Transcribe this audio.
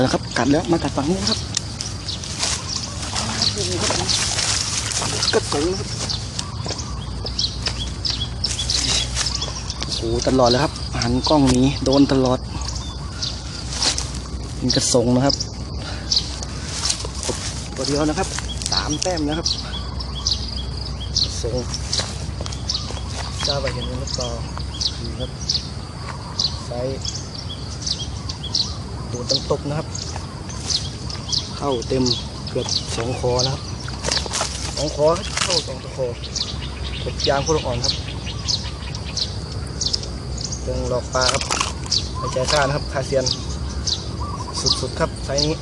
กัดแล้ว มากัดฝั่งนี้นครับกระสงนะครับโอ้โหตลอดเลยครับ หันกล้องหนี้โดนตลอดเป็นกระสงนะครับ ตัวเดียวนะครับสามแต้มนะครับกระสงจ้าไปเห็นมันต่อนี่ครับไซส์ ตัวตั้งตบนะครับ เข้าเต็มเกือบสองคอนะครับสองคอเข้าสองตะคอกดยางโคตรอ่อนครับเรื่องหลอกปลาครับใจซ่านะครับคาเซียน สุดๆครับไซส์นี้